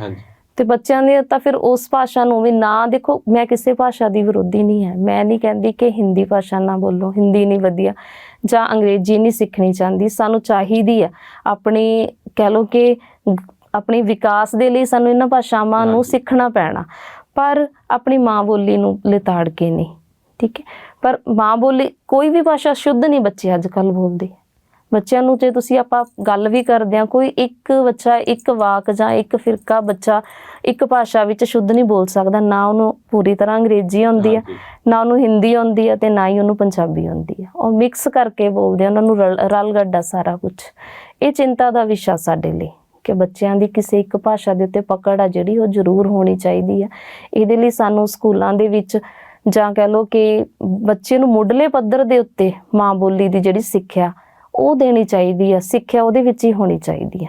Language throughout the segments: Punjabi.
ਹਾਂਜੀ। ਤੇ ਬੱਚਿਆਂ ਦੇ ਤਾਂ ਫਿਰ ਉਸ ਭਾਸ਼ਾ ਨੂੰ ਵੀ ਨਾ ਦੇਖੋ ਮੈਂ ਕਿਸੇ ਭਾਸ਼ਾ ਦੀ ਵਿਰੋਧੀ ਨਹੀਂ ਹੈ। ਮੈਂ ਨਹੀਂ ਕਹਿੰਦੀ ਕਿ ਹਿੰਦੀ ਭਾਸ਼ਾ ਨਾ ਬੋਲੋ ਹਿੰਦੀ ਨਹੀਂ ਵਧੀਆ ਜਾਂ ਅੰਗਰੇਜ਼ੀ ਨਹੀਂ ਸਿੱਖਣੀ ਚਾਹੁੰਦੀ। ਸਾਨੂੰ ਚਾਹੀਦੀ ਹੈ ਆਪਣੀ ਕਹਿ ਲਓ ਕਿ ਆਪਣੀ ਵਿਕਾਸ ਦੇ ਲਈ ਸਾਨੂੰ ਇਹਨਾਂ ਭਾਸ਼ਾਵਾਂ ਨੂੰ। ਸਿੱਖਣਾ ਪੈਣਾ। ਪਰ ਆਪਣੀ ਮਾਂ ਬੋਲੀ ਨੂੰ ਲਿਤਾੜ ਕੇ ਨਹੀਂ ਠੀਕ ਹੈ? ਪਰ ਮਾਂ ਬੋਲੀ ਕੋਈ ਵੀ ਭਾਸ਼ਾ ਸ਼ੁੱਧ ਨਹੀਂ ਬੱਚੇ ਅੱਜ ਕੱਲ ਬੋਲਦੇ। ਬੱਚਿਆਂ ਨੂੰ ਜੇ ਤੁਸੀਂ ਆਪਾਂ ਗੱਲ ਵੀ ਕਰਦੇ ਆ ਕੋਈ ਇੱਕ ਬੱਚਾ ਇੱਕ ਵਾਕ ਜਾਂ ਇੱਕ ਫਿਰਕਾ ਬੱਚਾ ਇੱਕ ਭਾਸ਼ਾ ਵਿੱਚ ਸ਼ੁੱਧ ਨਹੀਂ ਬੋਲ ਸਕਦਾ ਨਾ ਉਹਨੂੰ ਪੂਰੀ ਤਰ੍ਹਾਂ ਅੰਗਰੇਜ਼ੀ ਆਉਂਦੀ ਹਾਂਜੀ। ਨਾ ਉਹਨੂੰ ਹਿੰਦੀ ਆਉਂਦੀ ਹੈ ਤੇ ਨਾ ਹੀ ਉਹਨੂੰ ਪੰਜਾਬੀ ਆਉਂਦੀ ਹੈ ਉਹ ਮਿਕਸ ਕਰਕੇ ਬੋਲਦੇ ਆ ਉਹਨਾਂ ਨੂੰ ਰਲ ਗੱਡਾ ਸਾਰਾ ਕੁਝ ਇਹ ਚਿੰਤਾ ਦਾ ਵਿਸ਼ਾ ਸਾਡੇ ਲਈ ਕਿ ਬੱਚਿਆਂ ਦੀ ਕਿਸੇ ਇੱਕ ਭਾਸ਼ਾ ਦੇ ਉੱਤੇ ਪਕੜ ਆ ਜਿਹੜੀ ਉਹ ਜ਼ਰੂਰ ਹੋਣੀ ਚਾਹੀਦੀ ਹੈ ਇਹਦੇ ਲਈ ਸਾਨੂੰ ਸਕੂਲਾਂ ਦੇ ਵਿੱਚ ਜਾਂ ਕਹਿ ਲਓ ਕਿ ਬੱਚੇ ਨੂੰ ਮੁੱਢਲੇ ਪੱਧਰ ਦੇ ਉੱਤੇ ਮਾਂ ਬੋਲੀ ਦੀ ਜਿਹੜੀ ਸਿੱਖਿਆ ਉਹ ਦੇਣੀ ਚਾਹੀਦੀ ਆ ਸਿੱਖਿਆ ਉਹਦੇ ਵਿੱਚ ਹੀ ਹੋਣੀ ਚਾਹੀਦੀ ਆ।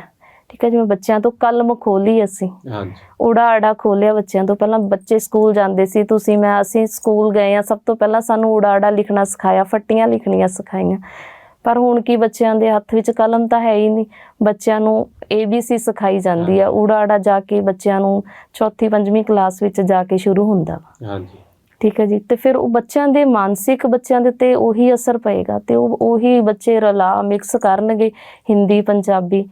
ਠੀਕ ਹੈ ਜਿਵੇਂ ਬੱਚਿਆਂ ਤੋਂ ਕਲਮ ਖੋਲੀ ਅਸੀਂ। ਹਾਂਜੀ। ਊੜਾ ਆੜਾ ਖੋਲਿਆ ਬੱਚਿਆਂ ਤੋਂ ਪਹਿਲਾਂ ਬੱਚੇ ਸਕੂਲ ਜਾਂਦੇ ਸੀ ਤੁਸੀਂ ਮੈਂ ਅਸੀਂ ਸਕੂਲ ਗਏ ਆ ਸਭ ਤੋਂ ਪਹਿਲਾਂ ਸਾਨੂੰ ਊੜਾ ਆੜਾ ਲਿਖਣਾ ਸਿਖਾਇਆ ਫੱਟੀਆਂ ਲਿਖਣੀਆਂ ਸਿਖਾਈਆਂ। ਪਰ ਹੁਣ ਕੀ ਬੱਚਿਆਂ ਦੇ ਹੱਥ ਵਿੱਚ ਕਲਮ ਤਾਂ ਹੈ ਹੀ ਨਹੀਂ। ਬੱਚਿਆਂ ਨੂੰ ABC ਸਿਖਾਈ ਜਾਂਦੀ ਆ। ਊੜਾ ਆੜਾ ਜਾ ਕੇ ਬੱਚਿਆਂ ਨੂੰ ਚੌਥੀ ਪੰਜਵੀਂ ਕਲਾਸ ਵਿੱਚ ਜਾ ਕੇ ਸ਼ੁਰੂ ਹੁੰਦਾ ਵਾ। ਹਾਂਜੀ। ਠੀਕ ਹੈ ਜੀ? ਤੇ ਫਿਰ ਉਹ ਬੱਚਿਆਂ ਦੇ ਮਾਨਸਿਕ ਬੱਚਿਆਂ ਦੇ ਤੇ ਉਹੀ ਅਸਰ ਪਏਗਾ ਤੇ ਉਹ ਉਹੀ ਬੱਚੇ ਰਲਾ ਮਿਕਸ ਕਰਨਗੇ ਹਿੰਦੀ ਪੰਜਾਬੀ।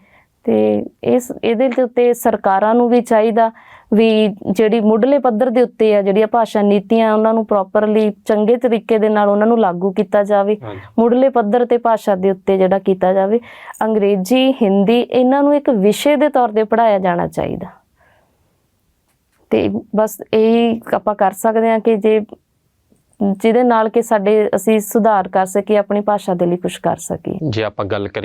ਤੇ ਇਸ ਇਹਦੇ ਦੇ ਉੱਤੇ ਸਰਕਾਰਾਂ ਨੂੰ ਵੀ ਚਾਹੀਦਾ ਵੀ ਜਿਹੜੀ ਮੁੱਢਲੇ ਪੱਧਰ ਦੇ ਉੱਤੇ ਆ ਜਿਹੜੀਆਂ ਭਾਸ਼ਾ ਨੀਤੀਆਂ ਉਹਨਾਂ ਨੂੰ ਪ੍ਰੋਪਰਲੀ ਚੰਗੇ ਤਰੀਕੇ ਦੇ ਨਾਲ ਉਹਨਾਂ ਨੂੰ ਲਾਗੂ ਕੀਤਾ ਜਾਵੇ। ਮੁੱਢਲੇ ਪੱਧਰ ਤੇ ਭਾਸ਼ਾ ਦੇ ਉੱਤੇ ਜਿਹੜਾ ਕੀਤਾ ਜਾਵੇ। ਅੰਗਰੇਜ਼ੀ ਹਿੰਦੀ ਇਹਨਾਂ ਨੂੰ ਇੱਕ ਵਿਸ਼ੇ ਦੇ ਤੌਰ ਤੇ ਪੜਾਇਆ ਜਾਣਾ ਚਾਹੀਦਾ। ਤੇ ਬਸ ਇਹ ਆਪਾਂ ਕਰ ਸਕਦੇ ਹਾਂ ਕਿ ਜੇ ਜਿਹਦੇ ਨਾਲ ਕਿ ਸਾਡੇ ਅਸੀਂ ਸੁਧਾਰ ਕਰ ਸਕੀਏ, ਆਪਣੀ ਭਾਸ਼ਾ ਦੇ ਲਈ ਕੁਝ ਕਰ ਸਕੀਏ। ਜੇ ਆਪਾਂ ਗੱਲ ਕਰੀਏ